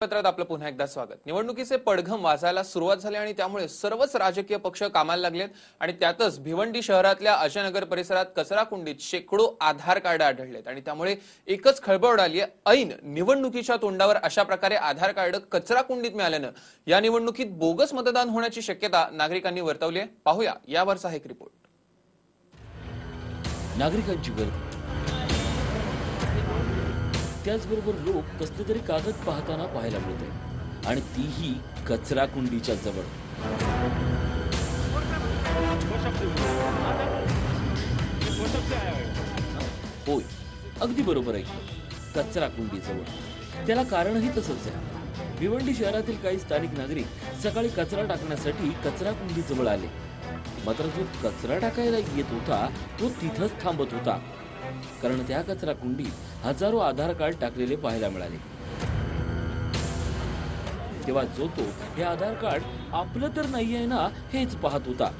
पत्रात आपलं पुन्हा एकदा स्वागत. निवडणुकीचे पडघम वाजायला सुरुवात झाली आणि त्यामुळे सर्वच राजकीय पक्ष कामाला लागलेत आणि त्यातच भिवंडी शहरातल्या अजयनगर परिसरात कचरा कुंडीत शेकडो आधार कार्ड आढळलेत. आणि त्यामुळे एकच खळबळ उडाली ऐन निवडणुकीच्या तोंडावर अशा प्रकारे आधार कार्ड कचरा कुंडीत मिळाल्यानं या निवडणुकीत बोगस मतदान होण्याची शक्यता नागरिकांनी वर्तवली आहे पाहूया यावरचा एक रिपोर्ट नागरिकांची गर्दी. त्याचबरोबर लोक कसले तरी कागद पाहताना पाहायला मिळते आणि तीही कचरा कुंडीच्या जवळ. होय अगदी बरोबर आहे कचरा कुंडीजवळ त्याला कारणही तसंच आहे. भिवंडी शहरातील काही स्थानिक नागरिक सकाळी कचरा टाकण्यासाठी कचरा कुंडीजवळ आले. मात्र जो कचरा टाकायला येत होता तो तिथंच थांबत होता. कारण त्या कचरा कुंडीत हजारो आधार कार्ड टाकलेले पाहायला मिळाले. तेव्हा जो तो हे आधार कार्ड आपलं तर नाही आहे ना हेच पाहत होता.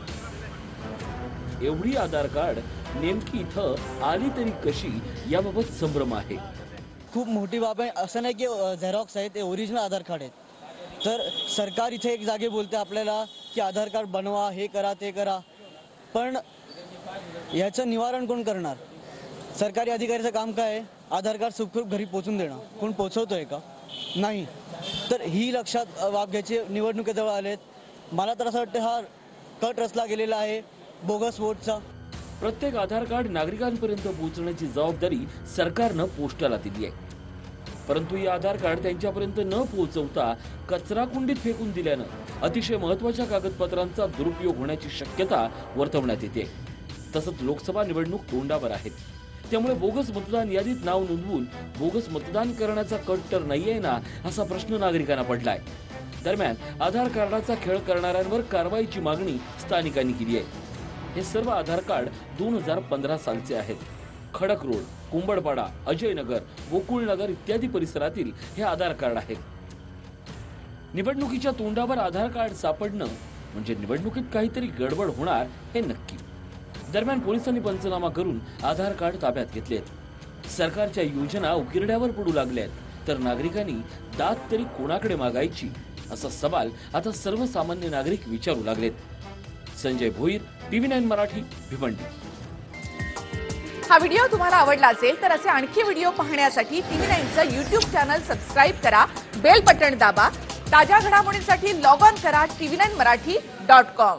एवढी आधार कार्ड नेमकी इथं आली तरी कशी याबाबत संभ्रम आहे. खूप मोठी बाब आहे. असं नाही की झेरॉक्स आहे ते ओरिजिनल आधार कार्ड आहेत. तर सरकार इथे एक जागे बोलते आपल्याला की आधार कार्ड बनवा हे करा ते करा. पण याचं निवारण कोण करणार? सरकारी अधिकाऱ्याचं काम काय आहे? आधार कार्ड सुखरूप घरी पोचून देणं. कोण पोचवतोय का? नाही. तर ही लक्षात अ, बाब घ्यायची निवडणुकीजवळ आलेत. मला तर असं वाटतं हा कट रचला गेलेला आहे. बोगस वोटचा. प्रत्येक आधार कार्ड नागरिकांपर्यंत पोहोचण्याची जबाबदारी सरकारनं पोस्टाला दिली आहे. परंतु हे आधार कार्ड त्यांच्यापर्यंत न पोहोचवता कचरा कुंडीत फेकून दिल्यानं अतिशय महत्त्वाच्या कागदपत्रांचा दुरुपयोग होण्याची शक्यता वर्तवण्यात येते. तसंच लोकसभा निवडणूक तोंडावर आहेत. त्यामुळे बोगस मतदान यादीत नाव नोंदवून बोगस मतदान करण्याचा कट तर नाहीये ना असा प्रश्न नागरिकांना पडलाय. दरम्यान आधार कार्डाचा खेळ करणाऱ्यांवर कारवाईची मागणी स्थानिकांनी केली आहे. हे सर्व आधार कार्ड दोन हजार पंधरा सालचे आहेत. खडक रोड कुंबडपाडा अजयनगर गोकुळनगर इत्यादी परिसरातील हे आधार कार्ड आहेत निवडणुकीच्या तोंडावर आधार कार्ड सापडणं म्हणजे निवडणुकीत काहीतरी गडबड होणार हे नक्की. दरम्यान पोलिसांनी पंचनामा करून आधार कार्ड ताब्यात घेतलेत. सरकारच्या योजना उकिरड्यावर पडू लागल्यात तर नागरिकांनी दात तरी कोणाकडे मागायची असा सवाल आता सर्वसामान्य नागरिक विचारू लागलेत. Sanjay Bhoir TV nine Marathi Bhiwandi. हा व्हिडिओ तुम्हाला आवडला असेल तर असे आणखी व्हिडिओ पाहण्यासाठी टीव्ही नाईनचं युट्यूब चॅनल सबस्क्राईब करा बेल बटन दाबा ताज्या घडामोडींसाठी लॉग ऑन करा TV nine Marathi dot com.